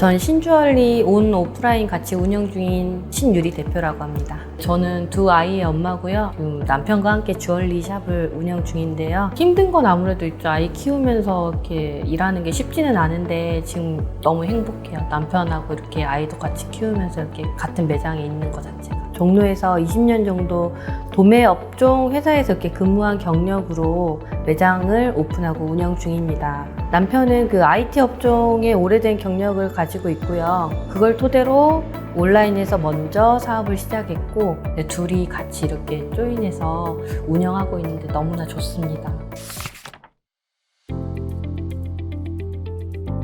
전 신주얼리 온 오프라인 같이 운영 중인 신유리 대표라고 합니다. 저는 두 아이의 엄마고요. 음, 남편과 함께 주얼리 샵을 운영 중인데요. 힘든 건 아무래도 있죠. 아이 키우면서 이렇게 일하는 게 쉽지는 않은데 지금 너무 행복해요. 남편하고 이렇게 아이도 같이 키우면서 이렇게 같은 매장에 있는 것 자체가. 종로에서 20년 정도 도매 업종 회사에서 이렇게 근무한 경력으로 매장을 오픈하고 운영 중입니다. 남편은 그 IT 업종에 오래된 경력을 가지고 있고요. 그걸 토대로 온라인에서 먼저 사업을 시작했고 네, 둘이 같이 이렇게 조인해서 운영하고 있는데 너무나 좋습니다.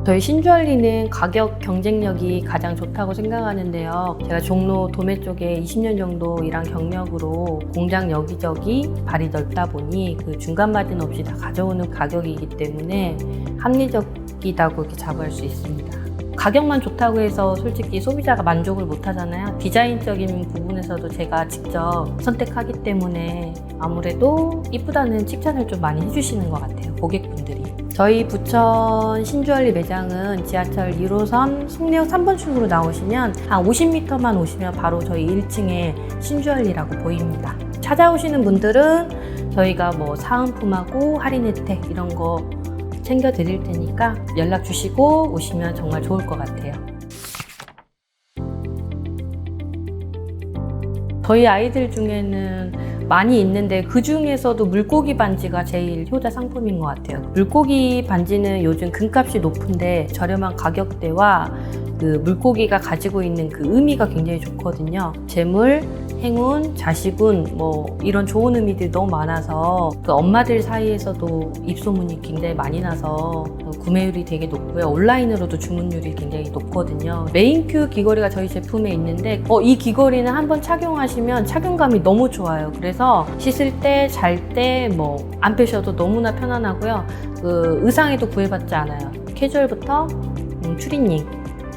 저희 신주얼리는 가격 경쟁력이 가장 좋다고 생각하는데요. 제가 종로 도매 쪽에 20년 정도 일한 경력으로 공장 여기저기 발이 넓다 보니 그 중간 마진 없이 다 가져오는 가격이기 때문에 합리적이다고 이렇게 자부할 수 있습니다. 가격만 좋다고 해서 솔직히 소비자가 만족을 못 하잖아요. 디자인적인 부분에서도 제가 직접 선택하기 때문에 아무래도 이쁘다는 칭찬을 좀 많이 해주시는 것 같아요. 고객분들이. 저희 부천 신주얼리 매장은 지하철 1호선 송내역 3번 출구로 나오시면 한 50m만 오시면 바로 저희 1층에 신주얼리라고 보입니다. 찾아오시는 분들은 저희가 뭐 사은품하고 할인 혜택 이런 거 챙겨 드릴 테니까 연락 주시고 오시면 정말 좋을 것 같아요. 저희 아이들 중에는 많이 있는데 그 중에서도 물고기 반지가 제일 효자 상품인 것 같아요. 물고기 반지는 요즘 금값이 높은데 저렴한 가격대와 그 물고기가 가지고 있는 그 의미가 굉장히 좋거든요. 재물, 행운, 자식운 뭐 이런 좋은 의미들이 너무 많아서 그 엄마들 사이에서도 입소문이 굉장히 많이 나서 구매율이 되게 높고요. 온라인으로도 주문율이 굉장히 높거든요. 메인큐 귀걸이가 저희 제품에 있는데 어, 이 귀걸이는 한번 착용하시면 착용감이 너무 좋아요. 그래서 씻을 때, 잘 때 뭐 안 빼셔도 너무나 편안하고요. 그 의상에도 구애받지 않아요. 캐주얼부터 음, 추리닝,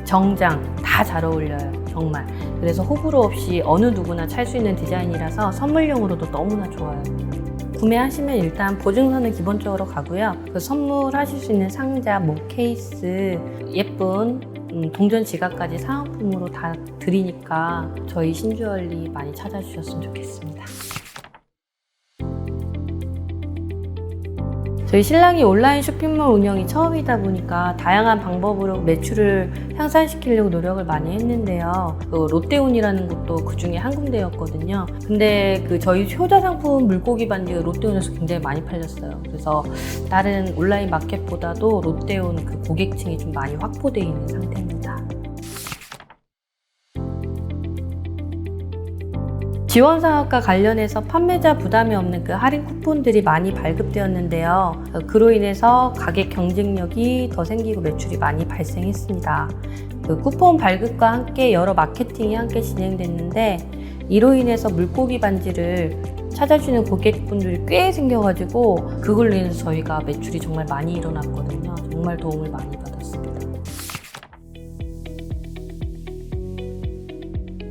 정장 다 잘 어울려요. 정말. 그래서 호불호 없이 어느 누구나 찰 수 있는 디자인이라서 선물용으로도 너무나 좋아요. 구매하시면 일단 보증서는 기본적으로 가고요. 그 선물하실 수 있는 상자, 뭐 케이스, 예쁜 음, 동전 지갑까지 사은품으로 다 드리니까 저희 신주얼리 많이 찾아주셨으면 좋겠습니다. 저희 신랑이 온라인 쇼핑몰 운영이 처음이다 보니까 다양한 방법으로 매출을 향상시키려고 노력을 많이 했는데요. 그 롯데온이라는 곳도 그 중에 한 군데였거든요. 근데 그 저희 효자 상품 물고기 반지가 롯데온에서 굉장히 많이 팔렸어요. 그래서 다른 온라인 마켓보다도 롯데온 그 고객층이 좀 많이 확보되어 있는 상태입니다. 지원 사업과 관련해서 판매자 부담이 없는 그 할인 쿠폰들이 많이 발급되었는데요. 어, 그로 인해서 가격 경쟁력이 더 생기고 매출이 많이 발생했습니다. 그 쿠폰 발급과 함께 여러 마케팅이 함께 진행됐는데 이로 인해서 물고기 반지를 찾아주는 고객분들이 꽤 생겨가지고 그걸로 인해서 저희가 매출이 정말 많이 일어났거든요. 정말 도움을 많이 받았습니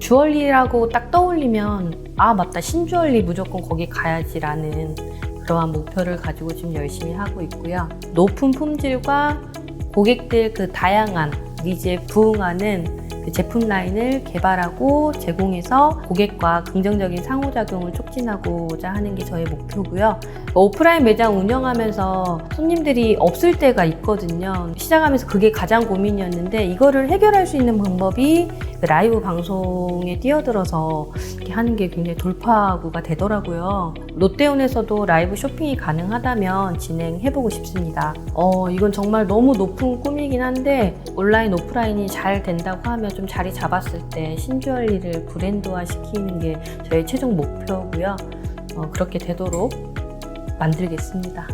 주얼리라고 딱 떠올리면 아 맞다 신주얼리 무조건 거기 가야지라는 그러한 목표를 가지고 지금 열심히 하고 있고요. 높은 품질과 고객들 그 다양한 니즈에 부응하는 그 제품 라인을 개발하고 제공해서 고객과 긍정적인 상호작용을 촉진하고자 하는 게 저의 목표고요. 오프라인 매장 운영하면서 손님들이 없을 때가 있거든요. 시작하면서 그게 가장 고민이었는데 이거를 해결할 수 있는 방법이 그 라이브 방송에 뛰어들어서 이렇게 하는 게 굉장히 돌파구가 되더라고요. 롯데온에서도 라이브 쇼핑이 가능하다면 진행해보고 싶습니다. 어, 이건 정말 너무 높은 꿈이긴 한데 온라인, 오프라인이 잘 된다고 하면 좀 자리 잡았을 때 신주얼리를 브랜드화 시키는 게 저의 최종 목표고요. 어, 그렇게 되도록 만들겠습니다.